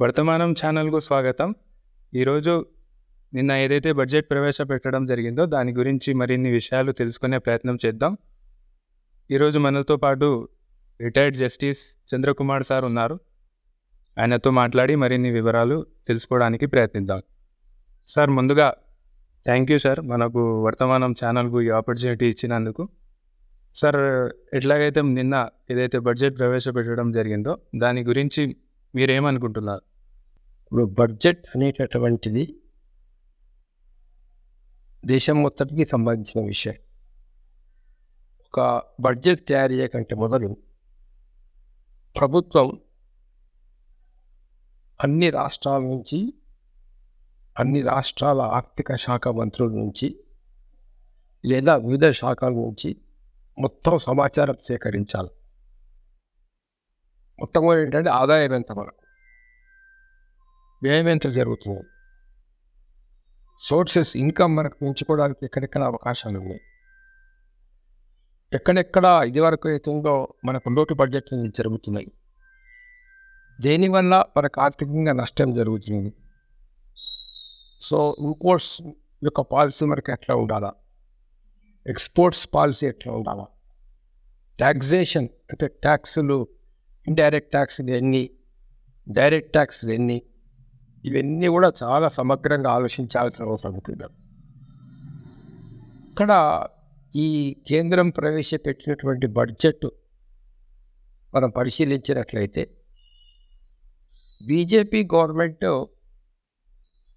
వర్తమానం ఛానల్కు స్వాగతం. ఈరోజు నిన్న ఏదైతే బడ్జెట్ ప్రవేశపెట్టడం జరిగిందో దాని గురించి మరిన్ని విషయాలు తెలుసుకునే ప్రయత్నం చేద్దాం. ఈరోజు మనతో పాటు రిటైర్డ్ జస్టిస్ చంద్రకుమార్ సార్ ఉన్నారు. ఆయనతో మాట్లాడి మరిన్ని వివరాలు తెలుసుకోవడానికి ప్రయత్నిద్దాం. సార్ ముందుగా థ్యాంక్ యూ సార్ మనకు వర్తమానం ఛానల్కు ఈ ఆపర్చునిటీ ఇచ్చినందుకు. సార్ ఎట్లాగైతే నిన్న ఏదైతే బడ్జెట్ ప్రవేశపెట్టడం జరిగిందో దాని గురించి మీరేమనుకుంటున్నారు? ఇప్పుడు బడ్జెట్ అనేటటువంటిది దేశం మొత్తానికి సంబంధించిన విషయం. ఒక బడ్జెట్ తయారు చేయకంటే మొదలు ప్రభుత్వం అన్ని రాష్ట్రాల నుంచి అన్ని రాష్ట్రాల ఆర్థిక శాఖ మంత్రుల నుంచి లేదా వివిధ శాఖల నుంచి మొత్తం సమాచారం సేకరించాలి. మొట్టమొదటి ఏంటంటే ఆదాయం ఎంత మనకు వ్యయం ఎంత జరుగుతుంది. సోర్సెస్ ఇన్కమ్ మనకు పెంచుకోవడానికి ఎక్కడెక్కడ అవకాశాలు ఉన్నాయి? ఎక్కడెక్కడ ఇదివరకు అవుతుందో మనకు లోటు బడ్జెట్ అనేది జరుగుతున్నాయి. దేనివల్ల మనకు ఆర్థికంగా నష్టం జరుగుతుంది? సో ఇంపోర్ట్స్ యొక్క పాలసీ మనకి ఎట్లా ఉండాలా? ఎక్స్పోర్ట్స్ పాలసీ ఎట్లా ఉండాలా? ట్యాక్సేషన్ అంటే ట్యాక్సులు ఇండైరెక్ట్ ట్యాక్స్లు ఎన్ని? డైరెక్ట్ ట్యాక్స్లు ఎన్ని? ఇవన్నీ కూడా చాలా సమగ్రంగా ఆలోచించాల్సిన అవసరం ఉంటుంది. ఇక్కడ ఈ కేంద్రం ప్రవేశపెట్టినటువంటి బడ్జెట్ మనం పరిశీలించినట్లయితే బీజేపీ గవర్నమెంట్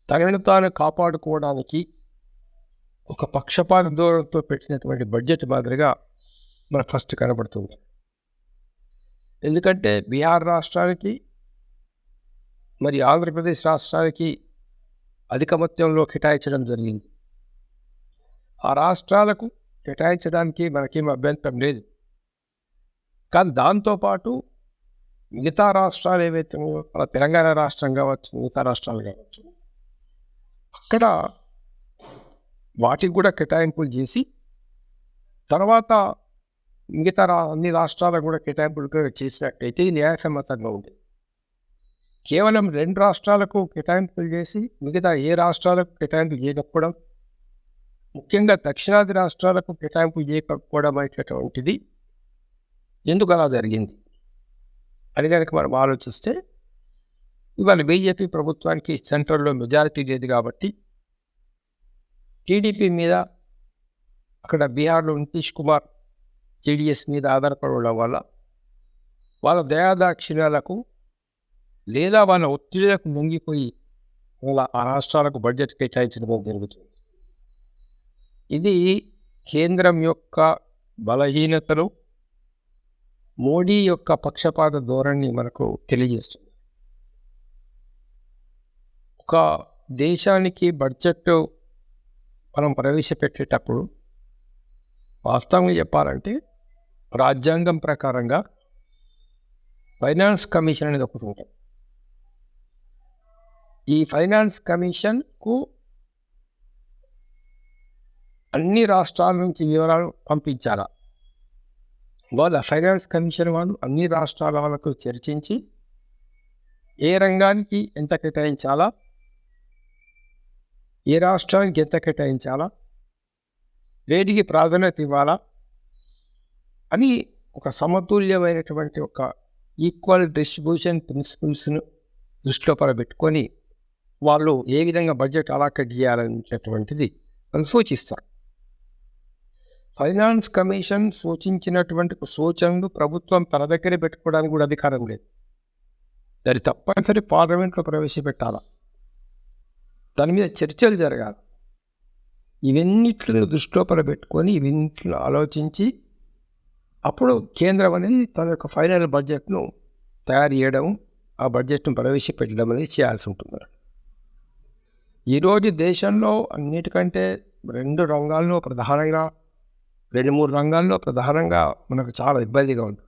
తనను తాను కాపాడుకోవడానికి ఒక పక్షపాత దూరంతో పెట్టినటువంటి బడ్జెట్ మాదిరిగా మనకు ఫస్ట్ కనబడుతుంది. ఎందుకంటే బీహార్ రాష్ట్రానికి మరి ఆంధ్రప్రదేశ్ రాష్ట్రానికి అధిక మొత్తంలో కేటాయించడం జరిగింది. ఆ రాష్ట్రాలకు కేటాయించడానికి మనకేం అభ్యంతరం లేదు. కానీ దాంతోపాటు మిగతా రాష్ట్రాలు ఏవైతే మన తెలంగాణ రాష్ట్రం కావచ్చు మిగతా రాష్ట్రాలు కావచ్చు అక్కడ వాటికి కూడా కేటాయింపులు చేసి తర్వాత మిగతా రా అన్ని రాష్ట్రాలకు కూడా కేటాయింపులు చేసినట్టయితే న్యాయసమ్మతంగా ఉండేది. కేవలం రెండు రాష్ట్రాలకు కేటాయింపులు చేసి మిగతా ఏ రాష్ట్రాలకు కేటాయింపు చేయకపోవడం ముఖ్యంగా దక్షిణాది రాష్ట్రాలకు కేటాయింపు చేయకపోవడం అనేటటువంటిది ఎందుకు అలా జరిగింది? అని కనుక మనం ఆలోచిస్తే ఇవాళ బీజేపీ ప్రభుత్వానికి సెంట్రల్లో మెజారిటీ లేదు కాబట్టి టీడీపీ మీద అక్కడ బీహార్లో నితీష్ కుమార్ జేడిఎస్ మీద ఆధారపడడం వల్ల వాళ్ళ దయాదాక్షిణ్యాలకు లేదా వాళ్ళ ఒత్తిడిలకు ముంగిపోయి వాళ్ళ ఆ రాష్ట్రాలకు బడ్జెట్ కేటాయించడం జరుగుతుంది. ఇది కేంద్రం యొక్క బలహీనతలు మోడీ యొక్క పక్షపాత ధోరణి మనకు తెలియజేస్తుంది. ఒక దేశానికి బడ్జెట్ మనం ప్రవేశపెట్టేటప్పుడు వాస్తవంగా చెప్పాలంటే రాజ్యాంగం ప్రకారంగా ఫైనాన్స్ కమిషన్ అనేది ఒకటి ఉంటుంది. ఈ ఫైనాన్స్ కమిషన్కు అన్ని రాష్ట్రాల నుంచి వివరాలు పంపించాలా? వాళ్ళ ఫైనాన్స్ కమిషన్ వాళ్ళు అన్ని రాష్ట్రాల వాళ్ళకు చర్చించి ఏ రంగానికి ఎంత కేటాయించాలా? ఏ రాష్ట్రానికి ఎంత కేటాయించాలా? వేటికి ప్రాధాన్యత ఇవ్వాలా? అని ఒక సమతుల్యమైనటువంటి ఒక ఈక్వల్ డిస్ట్రిబ్యూషన్ ప్రిన్సిపల్స్ను దృష్టిలో పెట్టుకొని వాళ్ళు ఏ విధంగా బడ్జెట్ అలాకెట్ చేయాలనేటటువంటిది వాళ్ళు సూచిస్తారు. ఫైనాన్స్ కమిషన్ సూచించినటువంటి సూచనలు ప్రభుత్వం తన దగ్గరే పెట్టుకోవడానికి కూడా అధికారం లేదు. దాన్ని తప్పనిసరి పార్లమెంట్లో ప్రవేశపెట్టాలా? దాని మీద చర్చలు జరగాలి. ఇవన్నిట్లను దృష్టిలో పెట్టుకొని ఇవన్నిటిని ఆలోచించి అప్పుడు కేంద్రం అనేది తన యొక్క ఫైనల్ బడ్జెట్ను తయారు చేయడం ఆ బడ్జెట్ను ప్రవేశపెట్టడం అనేది చేయాల్సి ఉంటుంది ఈరోజు దేశంలో అన్నిటికంటే రెండు రంగాల్లో ప్రధానంగా రెండు మూడు రంగాల్లో ప్రధానంగా మనకు చాలా ఇబ్బందిగా ఉంటుంది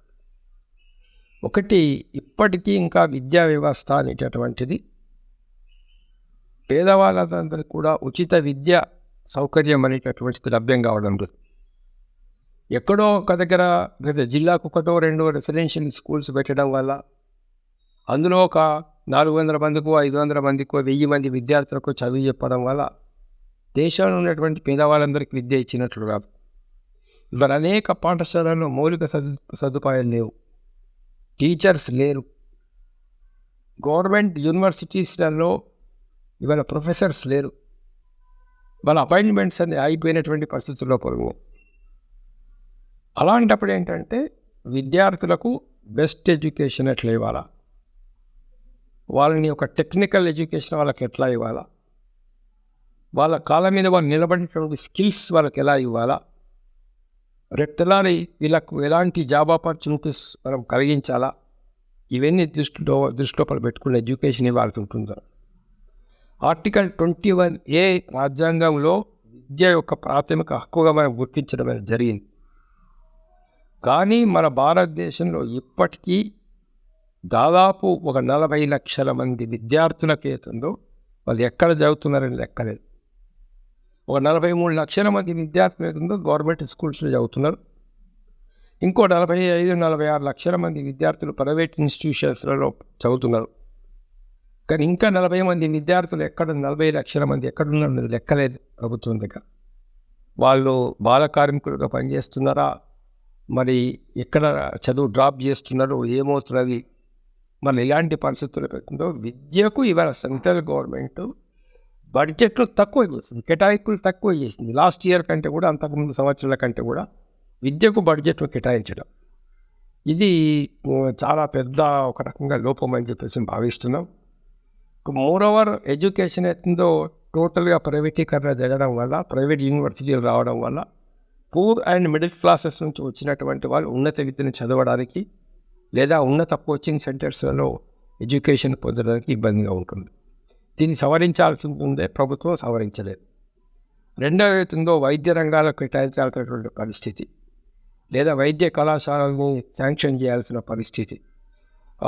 ఒకటి ఇప్పటికీ ఇంకా విద్యా వ్యవస్థ అనేటటువంటిది. పేదవాళ్ళందరికీ కూడా ఉచిత విద్య సౌకర్యం అనేటటువంటిది లభ్యం కావడం లేదు. ఎక్కడో ఒక దగ్గర లేదా జిల్లాకు ఒకటో రెండో రెసిడెన్షియల్ స్కూల్స్ పెట్టడం వల్ల అందులో ఒక నాలుగు వందల మందికో ఐదు వందల మందికో వెయ్యి మంది విద్యార్థులకు చదువు చెప్పడం వల్ల దేశంలో ఉన్నటువంటి పేదవాళ్ళందరికీ విద్య ఇచ్చినట్లు కాదు. ఇవాళ అనేక పాఠశాలల్లో మౌలిక సదు సదుపాయాలు లేవు. టీచర్స్ లేరు. గవర్నమెంట్ యూనివర్సిటీస్లలో ఇవాళ ప్రొఫెసర్స్ లేరు. వాళ్ళ అపాయింట్మెంట్స్ అన్ని ఆగిపోయినటువంటి పరిస్థితుల్లో పొరుగు అలాంటప్పుడు ఏంటంటే విద్యార్థులకు బెస్ట్ ఎడ్యుకేషన్ ఎట్లా ఇవ్వాలా? వాళ్ళని ఒక టెక్నికల్ ఎడ్యుకేషన్ వాళ్ళకి ఎట్లా ఇవ్వాలా? వాళ్ళ కాళ్ళ మీద వాళ్ళు నిలబడినటువంటి స్కిల్స్ వాళ్ళకి ఎలా ఇవ్వాలా? రెట్టలారి వీళ్ళకు ఎలాంటి జాబ్ ఆపర్చునిటీస్ మనం కలిగించాలా? ఇవన్నీ దృష్టిలో దృష్టిలో పెట్టుకున్న ఎడ్యుకేషన్ ఇవ్వాల్సి ఉంటుంది. ఆర్టికల్ ట్వంటీ వన్ ఏ రాజ్యాంగంలో విద్య యొక్క ప్రాథమిక హక్కుగా మనం గుర్తించడం జరిగింది. కానీ మన భారతదేశంలో ఇప్పటికీ దాదాపు ఒక నలభై లక్షల మంది విద్యార్థులకు ఏతుందో వాళ్ళు ఎక్కడ చదువుతున్నారని లెక్కలేదు. ఒక నలభై మూడు లక్షల మంది విద్యార్థులు ఏతుందో గవర్నమెంట్ స్కూల్స్లో చదువుతున్నారు. ఇంకో నలభై ఐదు నలభై ఆరు లక్షల మంది విద్యార్థులు ప్రైవేట్ ఇన్స్టిట్యూషన్స్లలో చదువుతున్నారు. కానీ ఇంకా నలభై మంది విద్యార్థులు ఎక్కడ నలభై లక్షల మంది ఎక్కడున్నారు లెక్కలేదు ప్రభుత్వం దగ్గర. వాళ్ళు బాల కార్మికులుగా పనిచేస్తున్నారా? మరి ఎక్కడ చదువు డ్రాప్ చేస్తున్నారు? ఏమవుతున్నది? మనం ఎలాంటి పరిస్థితులు పెట్టిందో విద్యకు ఇవాళ సెంట్రల్ గవర్నమెంట్ బడ్జెట్లో తక్కువ చేసింది కేటాయింపులు తక్కువ చేసింది. లాస్ట్ ఇయర్ కంటే కూడా అంతకుముందు సంవత్సరాల కంటే కూడా విద్యకు బడ్జెట్లు కేటాయించడం. ఇది చాలా పెద్ద ఒక రకంగా లోపం అని చెప్పేసి భావిస్తున్నాం. మోర్ ఓవర్ ఎడ్యుకేషన్ ఎత్తుందో టోటల్గా ప్రైవేటీకరణ జరగడం వల్ల ప్రైవేట్ యూనివర్సిటీలు రావడం వల్ల పూర్ అండ్ మిడిల్ క్లాసెస్ నుంచి వచ్చినటువంటి వాళ్ళు ఉన్నత విద్యను చదవడానికి లేదా ఉన్నత కోచింగ్ సెంటర్స్లలో ఎడ్యుకేషన్ పొందడానికి ఇబ్బందిగా ఉంటుంది. దీన్ని సవరించాల్సి ఉంటుందే ప్రభుత్వం సవరించలేదు. రెండవ ఏతుందో వైద్య రంగాలకు కేటాయించాల్సినటువంటి పరిస్థితి లేదా వైద్య కళాశాలని శాంక్షన్ చేయాల్సిన పరిస్థితి.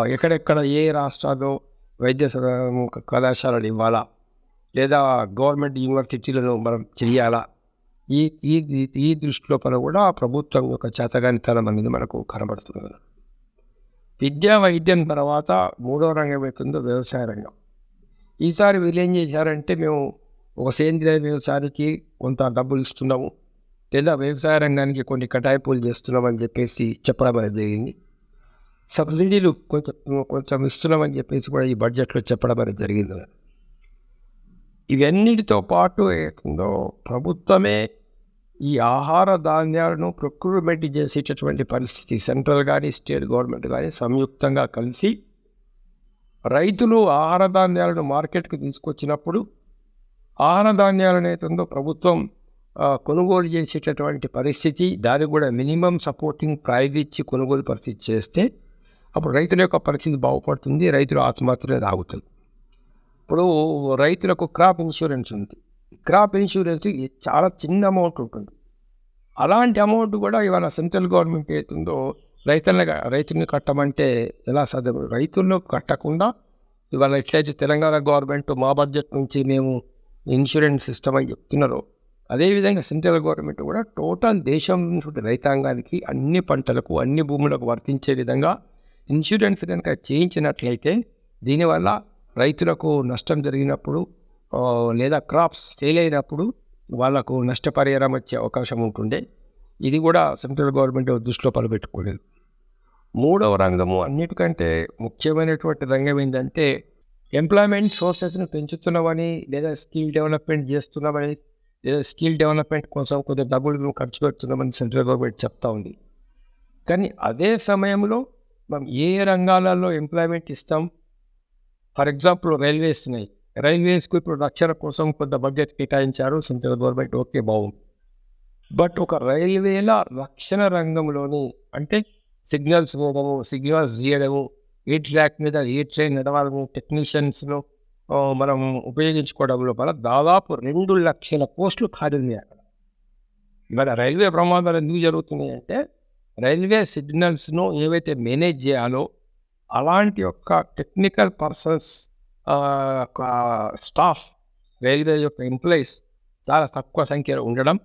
ఎక్కడెక్కడ ఏ రాష్ట్రాల్లో వైద్య కళాశాలలు ఇవ్వాలా లేదా గవర్నమెంట్ యూనివర్సిటీలను మనం చేయాలా? ఈ ఈ ఈ- ఈ దృష్టిలో పని కూడా ప్రభుత్వం యొక్క చేతగానితనం అనేది మనకు కనబడుతుంది. విద్యా వైద్యం తర్వాత మూడో రంగం అవుతుందో వ్యవసాయ రంగం. ఈసారి వీళ్ళు ఏం చేశారంటే మేము ఒక సేంద్రియ వ్యవసాయానికి కొంత డబ్బులు ఇస్తున్నాము లేదా వ్యవసాయ రంగానికి కొన్ని కటాయింపులు చేస్తున్నామని చెప్పేసి చెప్పడం అనేది జరిగింది. సబ్సిడీలు కొంచెం కొంచెం ఇస్తున్నామని చెప్పేసి కూడా ఈ బడ్జెట్లో చెప్పడం అనేది జరిగింది. ఇవన్నిటితో పాటు ఏదో ప్రభుత్వమే ఈ ఆహార ధాన్యాలను ప్రొక్యూర్మెంట్ చేసేటటువంటి పరిస్థితి సెంట్రల్ కానీ స్టేట్ గవర్నమెంట్ కానీ సంయుక్తంగా కలిసి రైతులు ఆహార ధాన్యాలను మార్కెట్కు తీసుకొచ్చినప్పుడు ఆహార ధాన్యాలను ఏతుందో ప్రభుత్వం కొనుగోలు చేసేటటువంటి పరిస్థితి దానికి కూడా మినిమం సపోర్టింగ్ ప్రైజ్ ఇచ్చి కొనుగోలు పరిస్థితి చేస్తే అప్పుడు రైతుల యొక్క పరిస్థితి బాగుపడుతుంది రైతులు ఆత్మహత్యలు ఆగుతుంది ఇప్పుడు రైతులకు క్రాప్ ఇన్సూరెన్స్ ఉంది. క్రాప్ ఇన్సూరెన్స్ చాలా చిన్న అమౌంట్ ఉంటుంది. అలాంటి అమౌంట్ కూడా ఇవాళ సెంట్రల్ గవర్నమెంట్ ఏతుందో రైతులను రైతుల్ని కట్టమంటే ఎలా సాధ్యం? రైతులను కట్టకుండా ఇవాళ ఎట్లయితే తెలంగాణ గవర్నమెంట్ మా బడ్జెట్ నుంచి మేము ఇన్సూరెన్స్ సిస్టమ్ అని చెప్తున్నారో అదేవిధంగా సెంట్రల్ గవర్నమెంట్ కూడా టోటల్ దేశం నుంచి రైతాంగానికి అన్ని పంటలకు అన్ని భూములకు వర్తించే విధంగా ఇన్సూరెన్స్ కనుక చేయించినట్లయితే దీనివల్ల రైతులకు నష్టం జరిగినప్పుడు లేదా క్రాప్స్ ఫెయిల్ అయినప్పుడు వాళ్ళకు నష్టపరిహారం వచ్చే అవకాశం ఉంటుండే. ఇది కూడా సెంట్రల్ గవర్నమెంట్ దృష్టిలో పనిపెట్టుకోలేదు మూడవ రంగము అన్నిటికంటే ముఖ్యమైనటువంటి రంగం ఏంటంటే ఎంప్లాయ్మెంట్ సోర్సెస్ని పెంచుతున్నామని లేదా స్కిల్ డెవలప్మెంట్ చేస్తున్నామని లేదా స్కిల్ డెవలప్మెంట్ కోసం కొద్దిగా డబ్బులు ఖర్చు పెడుతున్నామని సెంట్రల్ గవర్నమెంట్ చెప్తా ఉంది. కానీ అదే సమయంలో మనం ఏ రంగాలలో ఎంప్లాయ్మెంట్ ఇస్తాం? ఫర్ ఎగ్జాంపుల్ రైల్వేస్ ఉన్నాయి. రైల్వేస్కు ఇప్పుడు రక్షణ కోసం కొంత బడ్జెట్ కేటాయించారు సెంట్రల్ గవర్నమెంట్. ఓకే బాగుంది. బట్ ఒక రైల్వేల రక్షణ రంగంలోని అంటే సిగ్నల్స్ పోవడము సిగ్నల్స్ తీయడము ఏ ట్రాక్ మీద ఏ ట్రైన్ నడవాలము టెక్నీషియన్స్లో మనం ఉపయోగించుకోవడం లోపల దాదాపు రెండు లక్షల పోస్టులు ఖాళీ ఉన్నాయి అక్కడ. ఇవాళ రైల్వే ప్రమాదాలు ఎందుకు జరుగుతున్నాయి అంటే రైల్వే సిగ్నల్స్ను ఏవైతే మేనేజ్ చేయాలో అలాంటి యొక్క టెక్నికల్ పర్సన్స్ స్టాఫ్ రైల్వే యొక్క ఎంప్లాయీస్ చాలా తక్కువ సంఖ్యలో ఉండడం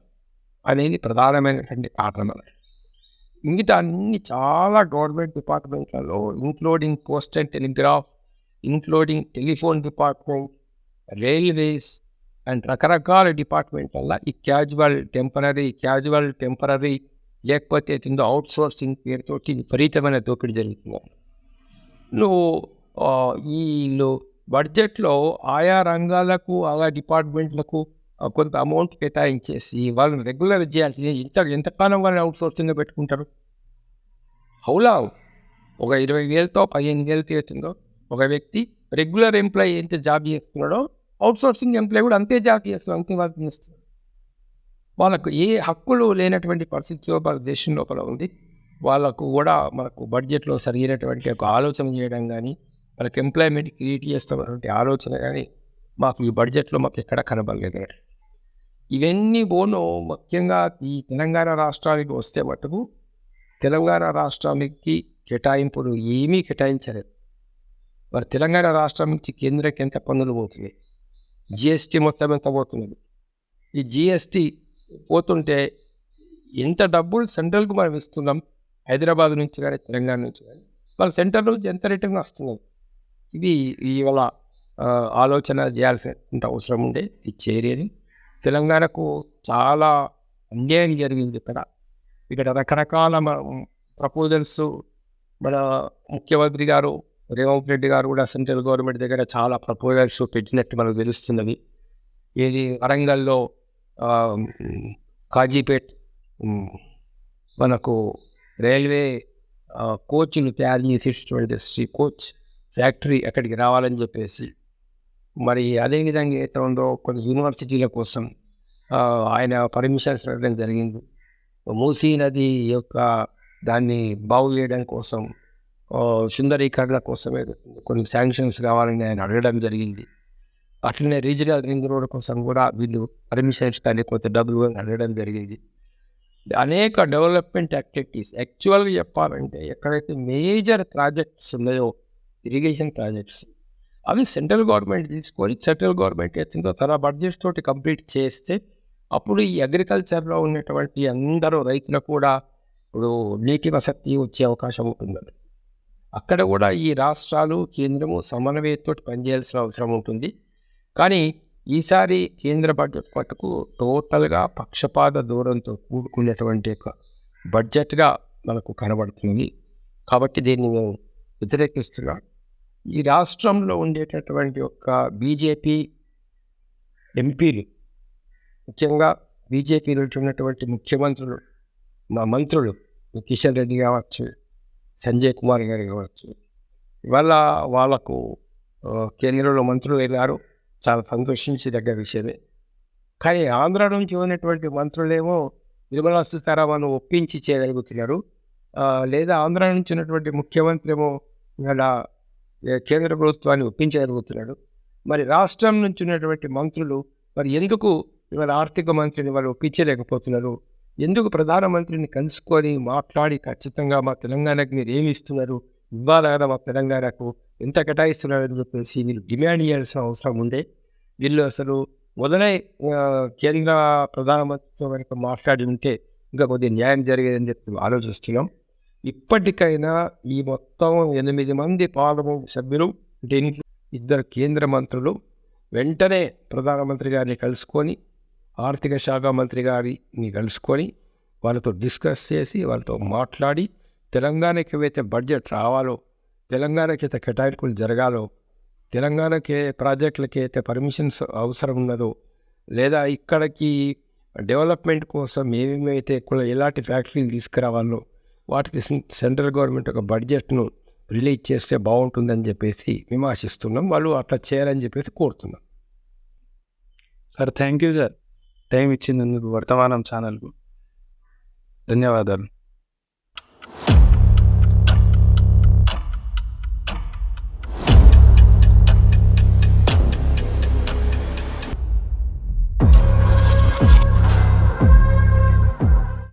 అనేది ప్రధానమైనటువంటి కారణం. మిగతా అన్ని చాలా government డిపార్ట్మెంట్లలో including post and telegraph including telephone department railways and రకరకాల డిపార్ట్మెంట్ వల్ల ఈ క్యాజువల్ టెంపరీ క్యాజువల్ టెంపరీ లేకపోతే కింద అవుట్ సోర్సింగ్ పేరుతో విపరీతమైన దోపిడీ జరుగుతుంది. నువ్వు వీళ్ళు బడ్జెట్లో ఆయా రంగాలకు ఆయా డిపార్ట్మెంట్లకు కొంత అమౌంట్ కేటాయించేసి వాళ్ళని రెగ్యులర్ చేయాల్సి ఇంత ఎంతకాలం వాళ్ళని అవుట్ సోర్సింగ్గా పెట్టుకుంటారు? హౌలా? ఒక ఇరవై వేలతో పదిహేను వేలు వచ్చిందో ఒక వ్యక్తి రెగ్యులర్ ఎంప్లాయీ ఎంత జాబ్ చేస్తున్నాడో అవుట్ సోర్సింగ్ ఎంప్లాయీ కూడా అంతే జాబ్ చేస్తున్నాడు అంతే వర్క్ చేస్తున్నాడు వాళ్ళకు ఏ హక్కులు లేనటువంటి పరిస్థితి మన దేశం లోపల ఉంది. వాళ్ళకు కూడా మనకు బడ్జెట్లో సరైనటువంటి ఒక ఆలోచన చేయడం కానీ మనకు ఎంప్లాయ్మెంట్ క్రియేట్ చేస్తున్నటువంటి ఆలోచన కానీ మాకు ఈ బడ్జెట్లో మాకు ఎక్కడ కనబడలేదు ఇవన్నీ పోను ముఖ్యంగా ఈ తెలంగాణ రాష్ట్రానికి వస్తే మటుకు తెలంగాణ రాష్ట్రానికి కేటాయింపులు ఏమీ కేటాయించలేదు. మరి తెలంగాణ రాష్ట్రం నుంచి కేంద్రకి ఎంత పన్నులు పోతున్నాయి? జిఎస్టీ మొత్తం ఎంత పోతున్నది? ఈ జిఎస్టీ పోతుంటే ఎంత డబ్బులు సెంట్రల్కి మనం ఇస్తున్నాం? హైదరాబాద్ నుంచి కానీ తెలంగాణ నుంచి కానీ? వాళ్ళ సెంటర్ నుంచి ఎంత రిటర్న్ వస్తున్నది? ఇది ఇవాళ ఆలోచన చేయాల్సిన అవసరం ఉంది. ఇది చేరేది. తెలంగాణకు చాలా అన్యాయం జరిగింది ఇక్కడ. ఇక్కడ రకరకాల ప్రపోజల్స్ మన ముఖ్యమంత్రి గారు రేవంత్ రెడ్డి గారు కూడా సెంట్రల్ గవర్నమెంట్ దగ్గర చాలా ప్రపోజల్స్ పెట్టినట్టు మనకు తెలుస్తున్నది. ఇది వరంగల్లో కాజీపేట్ మనకు రైల్వే కోచ్ను తయారు చేసేటటువంటి శ్రీ కోచ్ ఫ్యాక్టరీ అక్కడికి రావాలని చెప్పేసి మరి అదేవిధంగా అయితే ఉందో కొన్ని యూనివర్సిటీల కోసం ఆయన పర్మిషన్స్ ఇవ్వడం జరిగింది. మూసీ నది యొక్క దాన్ని బాగు చేయడం కోసం సుందరీకరణ కోసం కొన్ని శాంక్షన్స్ కావాలని ఆయన అడగడం జరిగింది. అట్లనే రీజనల్ రింగ్ రోడ్ కోసం కూడా వీళ్ళు పర్మిషన్స్ కానీ కొంత డబ్బులు అడగడం జరిగింది. అనేక డెవలప్మెంట్ యాక్టివిటీస్ యాక్చువల్గా చెప్పాలంటే ఎక్కడైతే మేజర్ ప్రాజెక్ట్స్ ఉన్నాయో ఇరిగేషన్ ప్రాజెక్ట్స్. అవి సెంట్రల్ గవర్నమెంట్ తీసుకొని సెంట్రల్ గవర్నమెంట్ ఎత్తిందో తన బడ్జెట్ తోటి కంప్లీట్ చేస్తే అప్పుడు ఈ అగ్రికల్చర్లో ఉన్నటువంటి అందరూ రైతులకు కూడా ఇప్పుడు నీటి వసతి వచ్చే అవకాశం ఉంటుందండి అక్కడ కూడా ఈ రాష్ట్రాలు కేంద్రము సమన్వయంతో పనిచేయాల్సిన అవసరం ఉంటుంది. కానీ ఈసారి కేంద్ర బడ్జెట్ మటుకు టోటల్గా పక్షపాత దూరంతో కూడుకునేటువంటి బడ్జెట్గా మనకు కనబడుతుంది. కాబట్టి దీన్ని మేము వ్యతిరేకిస్తున్నారు. ఈ రాష్ట్రంలో ఉండేటటువంటి ఒక బీజేపీ ఎంపీలు ముఖ్యంగా బీజేపీ నుంచి ఉన్నటువంటి ముఖ్యమంత్రులు మా మంత్రులు కిషన్ రెడ్డి కావచ్చు సంజయ్ కుమార్ గారు కావచ్చు ఇవాళ వాళ్ళకు కేంద్రంలో మంత్రులు వెళ్ళారు. చాలా సంతోషించి దగ్గర విషయమే. కానీ ఆంధ్ర నుంచి ఉన్నటువంటి మంత్రులేమో నిర్మలా సీతారామన్ ఒప్పించి చేయగలుగుతున్నారు. లేదా ఆంధ్ర నుంచి ఉన్నటువంటి ముఖ్యమంత్రి ఏమో ఇవాళ కేంద్ర ప్రభుత్వాన్ని ఒప్పించగలుగుతున్నాడు మరి రాష్ట్రం నుంచి ఉన్నటువంటి మంత్రులు మరి ఎందుకు ఇవాళ ఆర్థిక మంత్రిని వాళ్ళు ఒప్పించలేకపోతున్నారు? ఎందుకు ప్రధానమంత్రిని కలుసుకొని మాట్లాడి ఖచ్చితంగా మా తెలంగాణకి మీరు ఏమి ఇస్తున్నారు? ఇవ్వాలి మా తెలంగాణకు ఎంత కేటాయిస్తున్నారని చెప్పేసి మీరు డిమాండ్ చేయాల్సిన అవసరం ఉండే. వీళ్ళు అసలు మొదలై కేంద్ర ప్రధానమంత్రితో కనుక మాట్లాడి ఉంటే ఇంకా కొద్దిగా న్యాయం జరిగేదని చెప్పి ఆలోచిస్తున్నాం. ఇప్పటికైనా ఈ మొత్తం ఎనిమిది మంది పార్లమెంట్ సభ్యులు దీనికి ఇద్దరు కేంద్ర మంత్రులు వెంటనే ప్రధానమంత్రి గారిని కలుసుకొని ఆర్థిక శాఖ మంత్రి గారిని కలుసుకొని వాళ్ళతో డిస్కస్ చేసి వాళ్ళతో మాట్లాడి తెలంగాణకి ఏవైతే బడ్జెట్ రావాలో తెలంగాణకి అయితే కేటాయింపులు జరగాలో తెలంగాణకి ప్రాజెక్టులకి అయితే పర్మిషన్స్ అవసరం ఉన్నదో లేదా ఇక్కడికి డెవలప్మెంట్ కోసం ఏమేమైతే ఎలాంటి ఫ్యాక్టరీలు తీసుకురావాలో వాటికి సెంట్రల్ గవర్నమెంట్ ఒక బడ్జెట్ను రిలీజ్ చేస్తే బాగుంటుందని చెప్పేసి విమర్శిస్తున్నాం. వాళ్ళు అట్లా చేయాలని చెప్పేసి కోరుతున్నాం. Sir thank you sir. Time ఇచ్చినందుకు వర్తమానం ఛానల్కు. ధన్యవాదాలు.